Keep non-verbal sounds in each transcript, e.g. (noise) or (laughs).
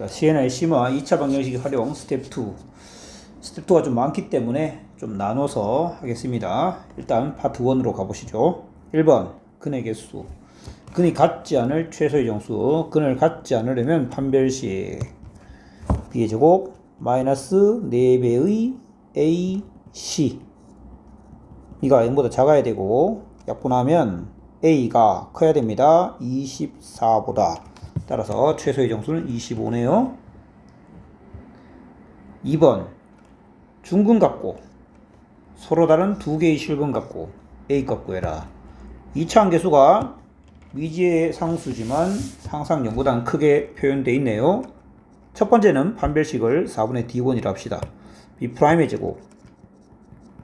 자, CNI 심화 2차 방정식 활용 스텝 2. 스텝 2가 좀 많기 때문에 좀 나눠서 하겠습니다. 일단 파트 1으로 가보시죠. 1번 근의 개수. 근이 같지 않을 최소의 정수. 근을 같지 않으려면 판별식 b의 제곱 마이너스 4배의 ac 이가 0보다 작아야 되고 약분하면 a가 커야 됩니다. 24보다 따라서 최소의 정수는 25네요. 2번 중근 갖고 서로 다른 두 개의 실근 갖고 A 값 구해라. 2차 함계수가 미지의 상수지만 항상 0보다 크게 표현되어 있네요. 첫 번째는 판별식을 4분의 D1이라 합시다. B'의 제곱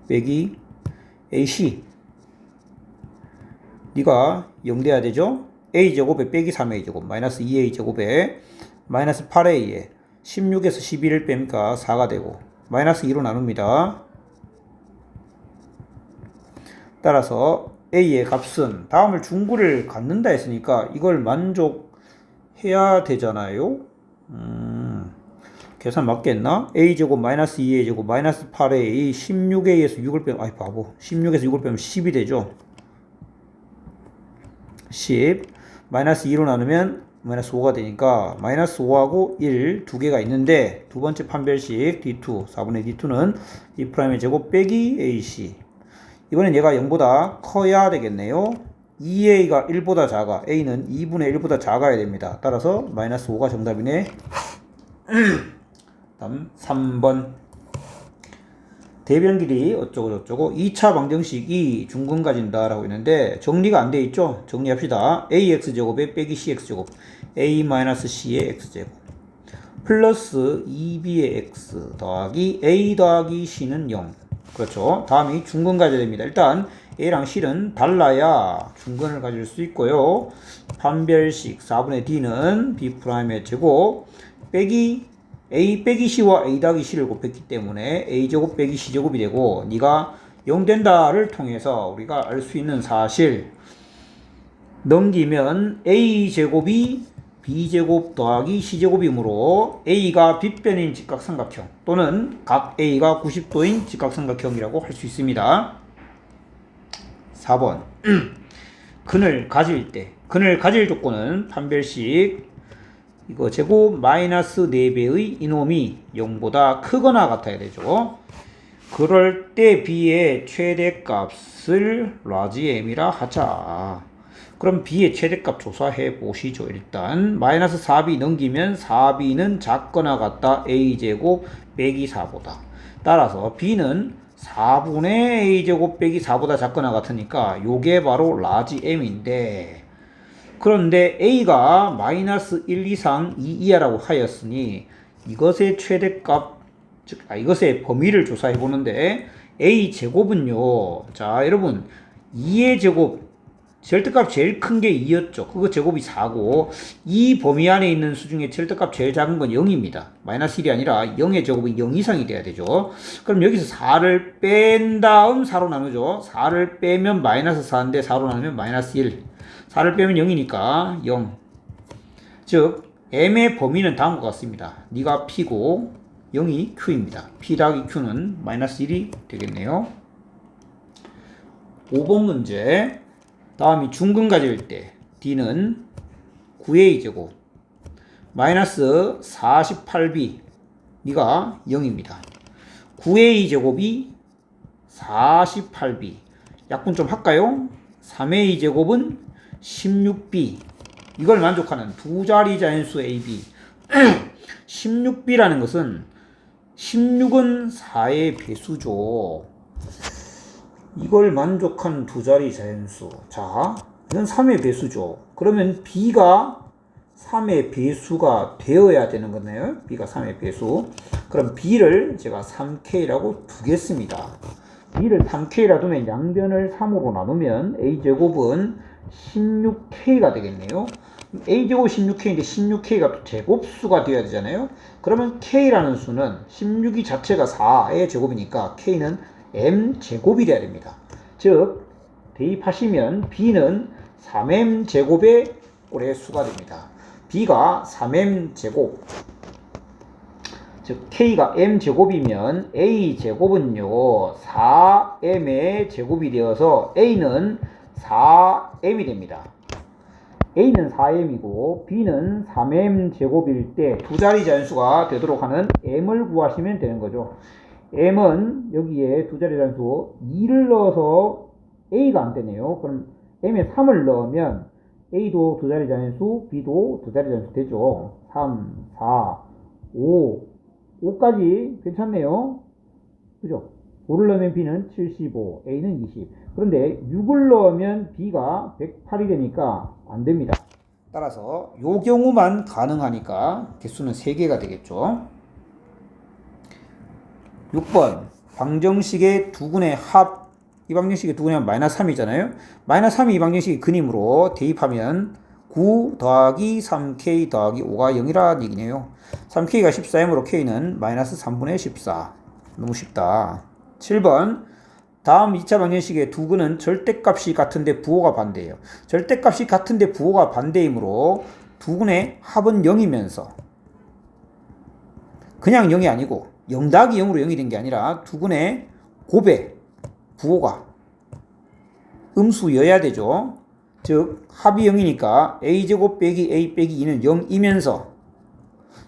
빼기 AC 네가 0 돼야 되죠? A제곱에 빼기 3a제곱 마이너스 2a제곱에 마이너스 8a에 16에서 11을 빼니까 4가 되고 마이너스 2로 나눕니다. 따라서 a의 값은 다음을 중구를 갖는다 했으니까 이걸 만족해야 되잖아요. 음, 계산 맞겠나? a제곱 마이너스 2a제곱 마이너스 8a 16a에서 6을 빼면 아이 바보 16에서 6을 빼면 10이 되죠. 10 마이너스 2로 나누면 마이너스 5가 되니까 마이너스 5하고 1 두 개가 있는데 두 번째 판별식 D2 4분의 D2는 E'의 제곱 빼기 AC 이번엔 얘가 0보다 커야 되겠네요. 2A가 1보다 작아. A는 2분의 1보다 작아야 됩니다. 따라서 마이너스 5가 정답이네. (clears throat) 다음 3번 대변 길이 어쩌고 저쩌고 2차 방정식이 중근 가진다 라고 있는데 정리가 안 돼 있죠? 정리합시다. Ax제곱에 빼기 cx제곱 a-c의 x제곱 플러스 2b의 x 더하기 a 더하기 c는 0 그렇죠? 다음이 중근 가져야 됩니다. 일단 a랑 c는 달라야 중근을 가질 수 있고요. 판별식 4분의 d는 b'의 제곱 빼기 a 빼기 c와 a 더하기 c를 곱했기 때문에 a제곱 빼기 c제곱이 되고 네가 0 된다를 통해서 우리가 알 수 있는 사실 넘기면 a제곱이 b제곱 더하기 c제곱이므로 a가 빗변인 직각삼각형 또는 각 a가 90도인 직각삼각형이라고 할 수 있습니다. 4번 (clears throat) 근을 가질 때 근을 가질 조건은 판별식 이거 제곱 마이너스 4배의 이놈이 0보다 크거나 같아야 되죠. 그럴 때 b의 최대값을 라지 m이라 하자. 그럼 b의 최대값 조사해 보시죠. 일단 마이너스 4b 넘기면 4b는 작거나 같다 a제곱 빼기 4보다. 따라서 b는 4분의 a제곱 빼기 4보다 작거나 같으니까 요게 바로 라지 m인데 그런데 a가 마이너스 1 이상 2 이하라고 하였으니 이것의 최대값 즉 아, 이것의 범위를 조사해 보는데 a 제곱은요. 자 여러분 2의 제곱 절대값 제일 큰 게 2였죠. 그거 제곱이 4고 이 범위 안에 있는 수 중에 절대값 제일 작은 건 0입니다. 마이너스 1이 아니라 0의 제곱이 0 이상이 돼야 되죠. 그럼 여기서 4를 뺀 다음 4로 나누죠. 4를 빼면 마이너스 4인데 4로 나누면 마이너스 1 4를 빼면 0이니까 0. 즉 m의 범위는 다음과 같습니다. 네가 p고 0이 q입니다. p 더하기 q는 마이너스 1이 되겠네요. 5번 문제 다음이 중근 가질 때 d는 9a 제곱 마이너스 48b 네가 0입니다. 9a 제곱이 48b 약분 좀 할까요? 3a 제곱은 16b 이걸 만족하는 두 자리 자연수 AB 16b라는 것은 16은 4의 배수죠. 이걸 만족한 두 자리 자연수. 자 이건 3의 배수죠. 그러면 b가 3의 배수가 되어야 되는 거네요. B가 3의 배수. 그럼 b를 제가 3k라고 두겠습니다. B를 3k라 두면 양변을 3으로 나누면 a제곱은 16K가 되겠네요. A제곱 16K인데 16K가 또 제곱수가 되어야 되잖아요. 그러면 K라는 수는 16이 자체가 4의 제곱이니까 K는 M제곱이 돼야 됩니다. 즉, 대입하시면 B는 3M 제곱의 올해 수가 됩니다. B가 3M 제곱 즉 k가 m 제곱이면 a 제곱은요 4m의 제곱이 되어서 a는 4m이 됩니다. a는 4m이고 b는 3m 제곱일 때 두 자리 잔수가 되도록 하는 m을 구하시면 되는 거죠. m은 여기에 두 자리 잔수 2를 넣어서 a가 안 되네요. 그럼 m에 3을 넣으면 a도 두 자리 잔수, b도 두 자리 잔수 되죠. 3, 4, 5, 5까지 괜찮네요. 그죠? 5를 넣으면 b는 75, a는 20. 그런데 6을 넣으면 b가 108이 되니까 안 됩니다. 따라서 요 경우만 가능하니까 개수는 3개가 되겠죠. 6번 방정식의 두근의 합, 이 방정식의 두근의 합 마이너스 3이잖아요. 마이너스 3이 이 방정식의 근임으로 대입하면 9 더하기 3k 더하기 5가 0이라는 얘기네요. 3k가 14m으로 k는 마이너스 3분의 14. 너무 쉽다. 7번 다음 2차 방정식의 두근은 절대값이 같은데 부호가 반대예요. 절대값이 같은데 부호가 반대이므로 두근의 합은 0이면서 그냥 0이 아니고 0 더하기 0으로 0이 된 게 아니라 두근의 곱에 부호가 음수여야 되죠. 즉 합이 0이니까 a제곱 빼기 a 빼기 2는 0이면서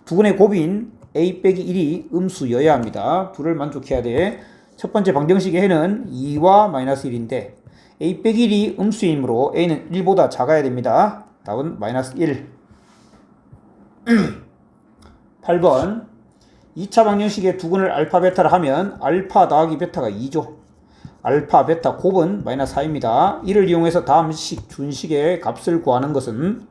두근의 곱인 a 빼기 1이 음수여야 합니다. 둘을 만족해야 돼. 첫 번째 방정식의 해는 2와 마이너스 1인데 a 빼기 1이 음수이므로 a는 1보다 작아야 됩니다. 답은 마이너스 1. 8번 2차 방정식의 두근을 알파 베타를 하면 알파 더하기 베타가 2죠. 알파 베타 곱은 마이너스 4입니다. 이를 이용해서 다음 식 준식의 값을 구하는 것은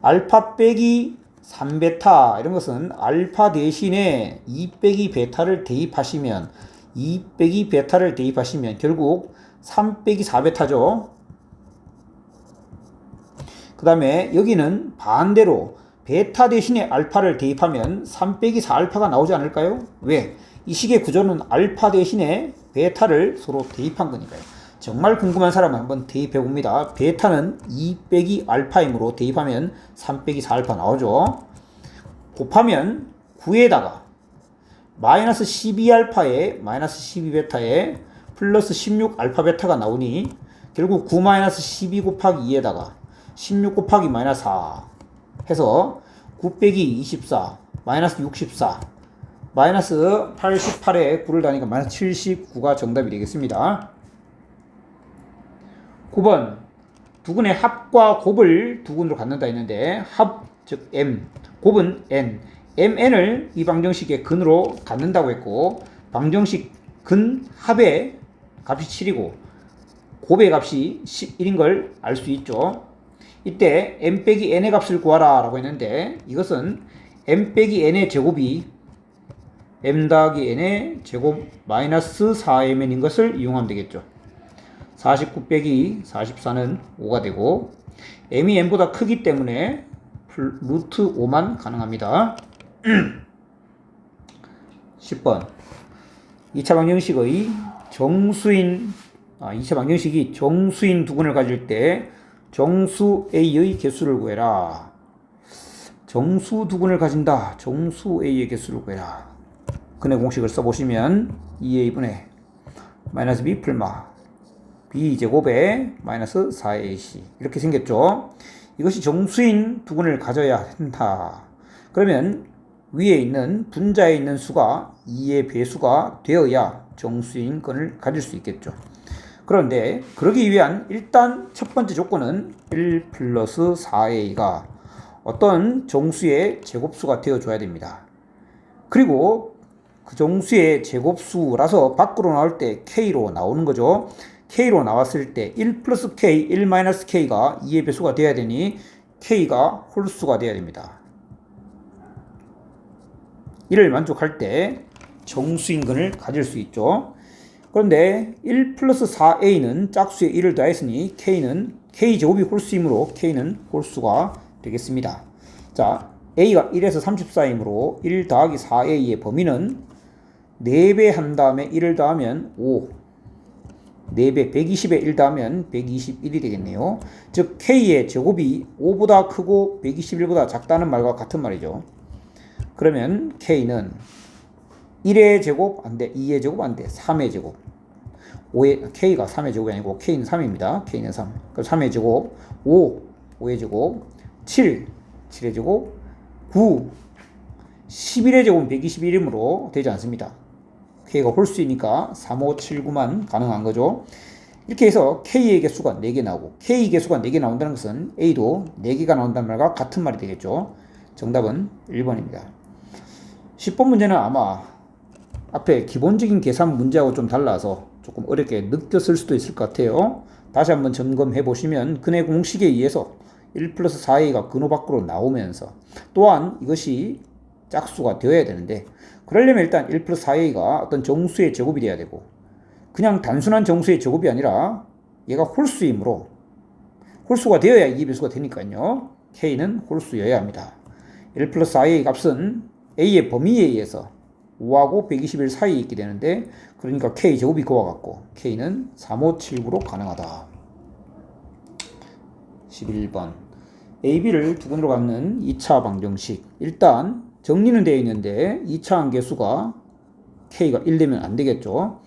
알파 빼기 3베타 이런 것은 알파 대신에 2 빼기 베타를 대입하시면 2 빼기 베타를 대입하시면 결국 3 빼기 4베타죠. 그 다음에 여기는 반대로 베타 대신에 알파를 대입하면 3 빼기 4알파가 나오지 않을까요? 왜? 이 식의 구조는 알파 대신에 베타를 서로 대입한 거니까요. 정말 궁금한 사람은 한번 대입해 봅니다. 베타는 2 빼기 알파이므로 대입하면 3 빼기 4알파 나오죠. 곱하면 9에다가 마이너스 12알파에 마이너스 12베타에 플러스 16알파 베타가 나오니 결국 9 마이너스 12 곱하기 2에다가 16 곱하기 마이너스 4 해서 9 빼기 24 마이너스 64 마이너스 88에 9를 다니까 마이너스 79가 정답이 되겠습니다. 9번. 두근의 합과 곱을 두근으로 갖는다 했는데 합 즉 m. 곱은 n mn을 이 방정식의 근으로 갖는다고 했고 방정식 근 합의 값이 7이고 곱의 값이 11인 걸 알 수 있죠. 이때 m 빼기 n의 값을 구하라 라고 했는데 이것은 m 빼기 n의 제곱이 m 더하기 n의 제곱 마이너스 4mn인 것을 이용하면 되겠죠. 49 빼기 44는 5가 되고 m이 n보다 크기 때문에 루트 5만 가능합니다. 10번 2차 방정식의 정수인 아, 2차 방정식이 정수인 두근을 가질 때 정수 A의 개수를 구해라. 정수 두근을 가진다. 정수 A의 개수를 구해라. 근의 공식을 써보시면 2A분의 마이너스 B 풀마 B 제곱에 마이너스 4AC 이렇게 생겼죠. 이것이 정수인 두근을 가져야 한다. 그러면 위에 있는 분자에 있는 수가 2의 배수가 되어야 정수인 건을 가질 수 있겠죠. 그런데 그러기 위한 일단 첫 번째 조건은 1 플러스 4a가 어떤 정수의 제곱수가 되어줘야 됩니다. 그리고 그 정수의 제곱수라서 밖으로 나올 때 k로 나오는 거죠. k로 나왔을 때 1 플러스 k, 1 마이너스 k가 2의 배수가 되어야 되니 k가 홀수가 되어야 됩니다. 이를 만족할 때 정수인근을 가질 수 있죠. 그런데 1 플러스 4a는 짝수에 1을 더했으니 k는 k제곱이 홀수이므로 k는 홀수가 되겠습니다. 자, a가 1에서 34이므로 1 더하기 4a의 범위는 4배 한 다음에 1을 더하면 5 4배 120에 1 더하면 121이 되겠네요. 즉 k의 제곱이 5보다 크고 121보다 작다는 말과 같은 말이죠. 그러면 K는 1의 제곱 안 돼. 2의 제곱 안 돼. 3의 제곱. 5의 K가 3의 제곱이 아니고 K는 3입니다. K는 3. 그럼 3의 제곱, 5, 5의 제곱, 7, 7의 제곱, 9, 11의 제곱은 121이므로 되지 않습니다. K가 홀수이니까 3, 5, 7, 9만 가능한 거죠. 이렇게 해서 K의 개수가 4개 나오고 K 개수가 4개 나온다는 것은 A도 4개가 나온다는 말과 같은 말이 되겠죠. 정답은 1번입니다. 10번 문제는 아마 앞에 기본적인 계산 문제하고 좀 달라서 조금 어렵게 느꼈을 수도 있을 것 같아요. 다시 한번 점검해 보시면 근의 공식에 의해서 1 플러스 4a가 근호 밖으로 나오면서 또한 이것이 짝수가 되어야 되는데 그러려면 일단 1 플러스 4a가 어떤 정수의 제곱이 돼야 되고 그냥 단순한 정수의 제곱이 아니라 얘가 홀수이므로 홀수가 되어야 이 배수가 되니까요. k는 홀수여야 합니다. 1 플러스 4a 값은 a의 범위에 의해서 5하고 121 사이에 있게 되는데 그러니까 k 제곱이 그와 같고 k는 3579로 가능하다. 11번 AB를 두 근으로 갖는 2차 방정식 일단 정리는 되어 있는데 2차 한계수가 k가 1 되면 안 되겠죠.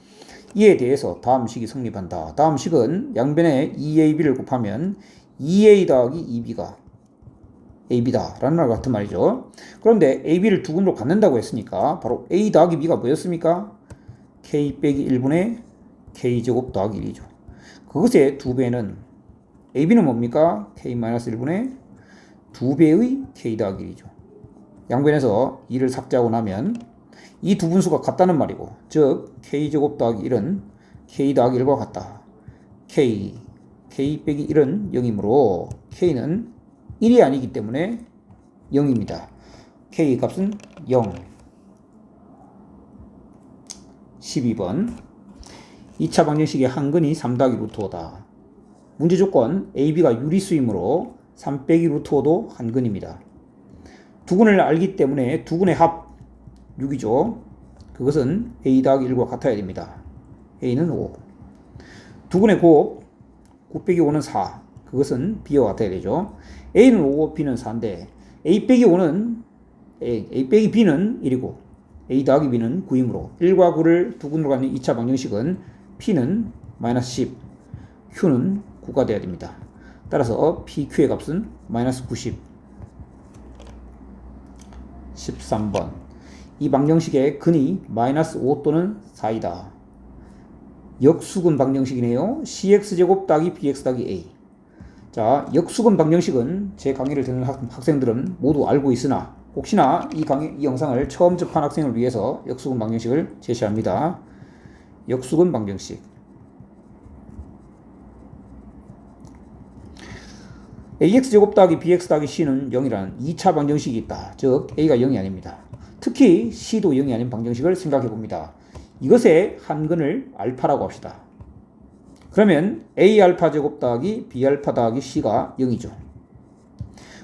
이에 대해서 다음 식이 성립한다. 다음 식은 양변에 2ab를 곱하면 2a 더하기 2b가 ab다 라는 말 같은 말이죠. 그런데 ab를 두 근으로 갖는다고 했으니까 바로 a 더하기 b가 뭐였습니까? k 빼기 1분의 k 제곱 더하기 1이죠. 그것의 두 배는 ab는 뭡니까? k-1분의 두 배의 k 더하기 1이죠. 양변에서 2를 삭제하고 나면 이 두 분수가 같다는 말이고 즉 k 제곱 더하기 1은 k 더하기 1과 같다. k k 빼기 1은 0이므로 k는 1이 아니기 때문에 0입니다. k 값은 0. 12번 2차 방정식의 한근이 3 더하기 루트 5다. 문제 조건 AB가 유리수이므로 3 빼기 루트 5도 한근입니다. 두근을 알기 때문에 두근의 합 6이죠. 그것은 A 더하기 1과 같아야 됩니다. A는 5. 두근의 곱 9 빼기 5는 4. 그것은 B와 같아야 되죠. A는 5고 B는 4인데 A 빼기 5는 A, A 빼기 B는 1이고 A 더하기 B는 9이므로 1과 9를 두 군으로 갖는 2차 방정식은 P는 마이너스 10, Q는 9가 돼야 됩니다. 따라서 PQ의 값은 마이너스 90. 13번 이 방정식의 근이 마이너스 5 또는 4이다. 역수근 방정식이네요. CX제곱 더하기 BX 더하기 A 자, 역수근 방정식은 제 강의를 듣는 학, 생들은 모두 알고 있으나 혹시나 이 강의 이 영상을 처음 접한 학생을 위해서 역수근 방정식을 제시합니다. 역수근 방정식. ax제곱 더하기 bx 더하기 c는 0이라는 2차 방정식이 있다. 즉 a가 0이 아닙니다. 특히 c도 0이 아닌 방정식을 생각해 봅니다. 이것의 한근을 알파라고 합시다. 그러면 a알파 제곱 더하기 b알파 더하기 c가 0이죠.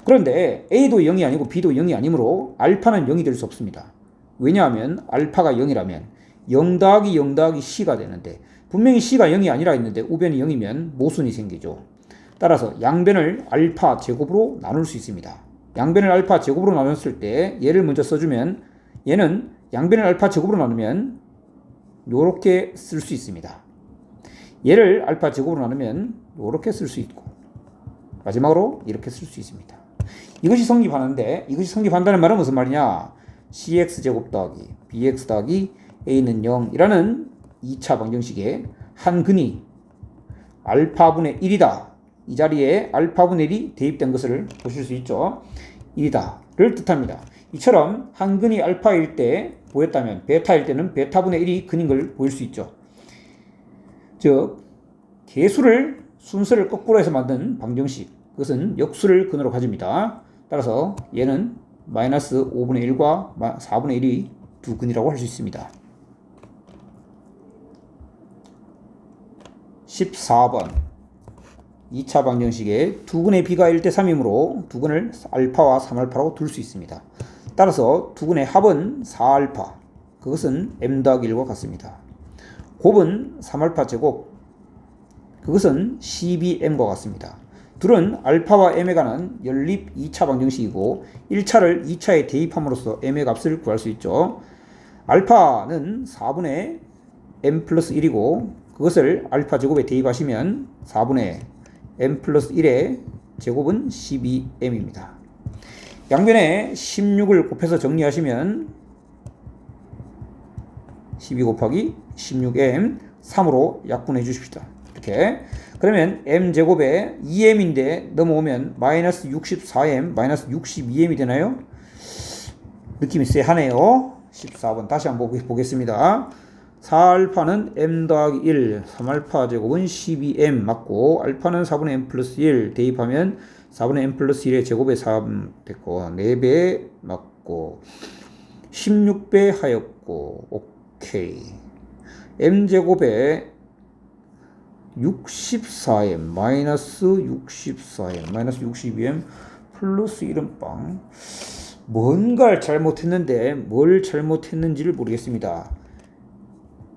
그런데 a도 0이 아니고 b도 0이 아니므로 알파는 0이 될 수 없습니다. 왜냐하면 알파가 0이라면 0 더하기 0 더하기 c가 되는데 분명히 c가 0이 아니라 했는데 우변이 0이면 모순이 생기죠. 따라서 양변을 알파 제곱으로 나눌 수 있습니다. 양변을 알파 제곱으로 나눴을 때 얘를 먼저 써주면 얘는 양변을 알파 제곱으로 나누면 이렇게 쓸 수 있습니다. 얘를 알파 제곱으로 나누면 이렇게 쓸 수 있고 마지막으로 이렇게 쓸 수 있습니다. 이것이 성립하는데 이것이 성립한다는 말은 무슨 말이냐? cx 제곱 더하기 bx 더하기 a는 0이라는 2차 방정식의 한 근이 알파분의 1이다. 이 자리에 알파분의 1이 대입된 것을 보실 수 있죠. 1이다를 뜻합니다. 이처럼 한 근이 알파일 때 보였다면 베타일 때는 베타분의 1이 근인 걸 보일 수 있죠. 즉 개수를 순서를 거꾸로 해서 만든 방정식 그것은 역수를 근으로 가집니다. 따라서 얘는 마이너스 5분의 1과 4분의 1이 두 근이라고 할 수 있습니다. 14번 2차 방정식에 두근의 비가 1대 3이므로 두 근을 알파와 3알파로 둘 수 있습니다. 따라서 두 근의 합은 4알파 그것은 m 더하기 1과 같습니다. 곱은 3알파 제곱 그것은 12m과 같습니다. 둘은 알파와 m에 관한 연립 2차 방정식이고 1차를 2차에 대입함으로써 m의 값을 구할 수 있죠. 알파는 4분의 m 플러스 1이고 그것을 알파 제곱에 대입하시면 4분의 m 플러스 1의 제곱은 12m입니다. 양변에 16을 곱해서 정리하시면 12 곱하기 16m 3으로 약분해 주십시다. 이렇게 그러면 m 제곱에 2m인데 넘어오면 마이너스 64m 마이너스 62m이 되나요? 느낌이 쎄하네요. 14번 다시 한번 보겠습니다. 4알파는 m 더하기 1, 3알파 제곱은 12m 맞고 알파는 4분의 m 플러스 1 대입하면 4분의 m 플러스 1의 제곱에 3 됐고 4배 맞고 16배 하였고 오케이 m 제곱에 64m 마이너스 64m 마이너스 62m 플러스 1은 빵 뭔가를 잘못했는데 뭘 잘못했는지를 모르겠습니다.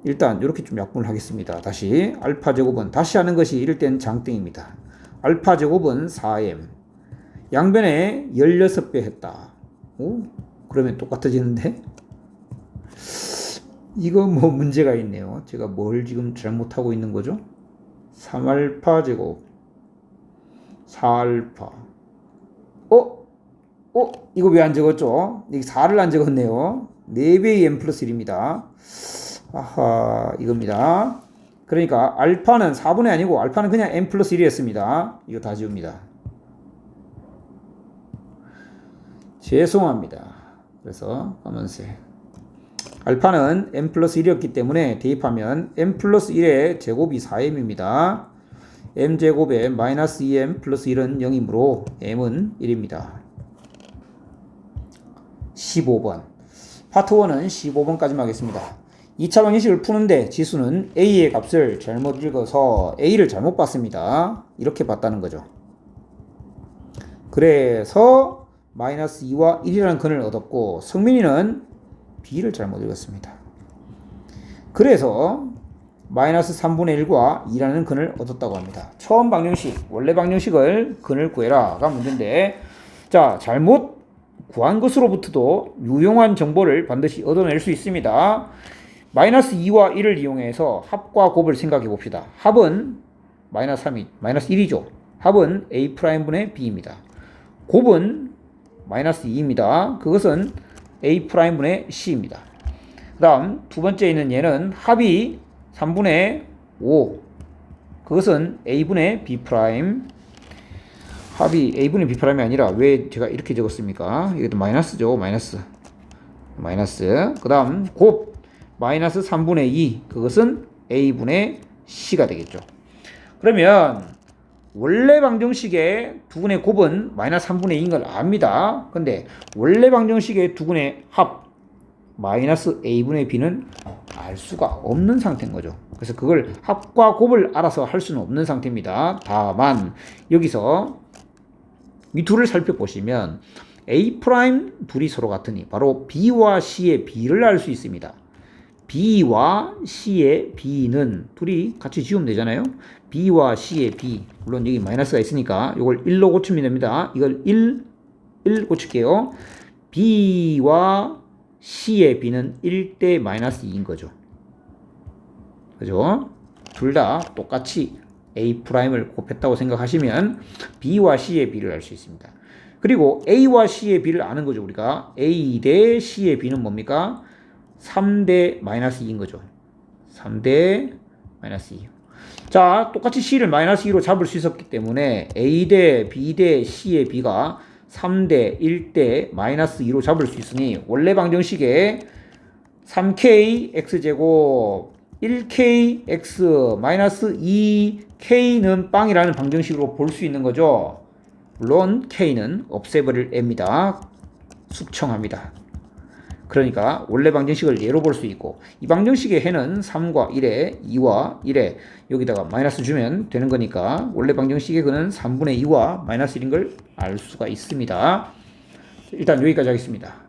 일단 이렇게 좀 약분을 하겠습니다. 다시 알파 제곱은 다시 하는 것이 이럴 땐 장땡입니다. 알파 제곱은 4m 양변에 16배 했다. 오? 그러면 똑같아지는데? 이거 뭐 (laughs) 문제가 있네요. 제가 뭘 지금 잘못하고 있는 거죠? 3알파 제곱 4알파 어? 어? 이거 왜 안 적었죠? 이게 4를 안 적었네요. 4배의 m 플러스 1입니다. 아하 이겁니다. 그러니까 알파는 4분의 아니고 알파는 그냥 m 플러스 1이었습니다. 이거 다 지웁니다. 죄송합니다. 그래서 검은색 알파는 m 플러스 1이었기 때문에 대입하면 m 플러스 1의 제곱이 4m입니다. m 제곱에 마이너스 2m 플러스 1은 0이므로 m은 1입니다. 15번 파트 1은 15번까지만 하겠습니다. 2차 방정식을 푸는데 지수는 a의 값을 잘못 읽어서 a를 잘못 봤습니다. 이렇게 봤다는 거죠. 그래서 마이너스 2와 1이라는 근을 얻었고 성민이는 b를 잘못 읽었습니다. 그래서 마이너스 3분의 1과 2라는 근을 얻었다고 합니다. 처음 방정식, 원래 방정식을 근을 구해라가 문제인데 자 잘못 구한 것으로부터도 유용한 정보를 반드시 얻어낼 수 있습니다. 마이너스 2와 1을 이용해서 합과 곱을 생각해 봅시다. 합은 마이너스 3이 마이너스 1이죠. 합은 a'분의 b입니다. 곱은 마이너스 2입니다. 그것은 a'분의 c입니다. 그 다음 두 번째 있는 얘는 합이 3분의 5 그것은 a분의 b' 합이 a분의 b'이 아니라 왜 제가 이렇게 적었습니까? 이것도 마이너스죠. 마이너스 마이너스 그 다음 곱 마이너스 3분의 2 그것은 a분의 c가 되겠죠. 그러면 원래 방정식의 두근의 곱은 마이너스 3분의 2인 걸 압니다. 근데 원래 방정식의 두근의 합 마이너스 a분의 b는 알 수가 없는 상태인 거죠. 그래서 그걸 합과 곱을 알아서 할 수는 없는 상태입니다. 다만 여기서 이 둘을 살펴보시면 a 프라임 둘이 서로 같으니 바로 b와 c의 b를 알 수 있습니다. B와 c의 b는 둘이 같이 지우면 되잖아요. b와 c의 b 물론 여기 마이너스가 있으니까 이걸 1로 고치면 됩니다. 이걸 1, 1 고칠게요. b와 c의 b는 1대 마이너스 2인 거죠. 그죠? 둘 다 똑같이 a 프라임을 곱했다고 생각하시면 b와 c의 b를 알 수 있습니다. 그리고 a와 c의 b를 아는 거죠. 우리가 a 대 c의 b는 뭡니까? 3대 마이너스 2인 거죠. 3대 마이너스 2. 자, 똑같이 C를 마이너스 2로 잡을 수 있었기 때문에 A 대 B 대 C의 B가 3대 1대 마이너스 2로 잡을 수 있으니 원래 방정식에 3K X제곱 1K X 마이너스 2K는 빵이라는 방정식으로 볼 수 있는 거죠. 물론 K는 없애버릴 애입니다. 숙청합니다. 그러니까 원래 방정식을 예로 볼 수 있고 이 방정식의 해는 3과 1에 2와 1에 여기다가 마이너스 주면 되는 거니까 원래 방정식의 그는 3분의 2와 마이너스 1인 걸 알 수가 있습니다. 일단 여기까지 하겠습니다.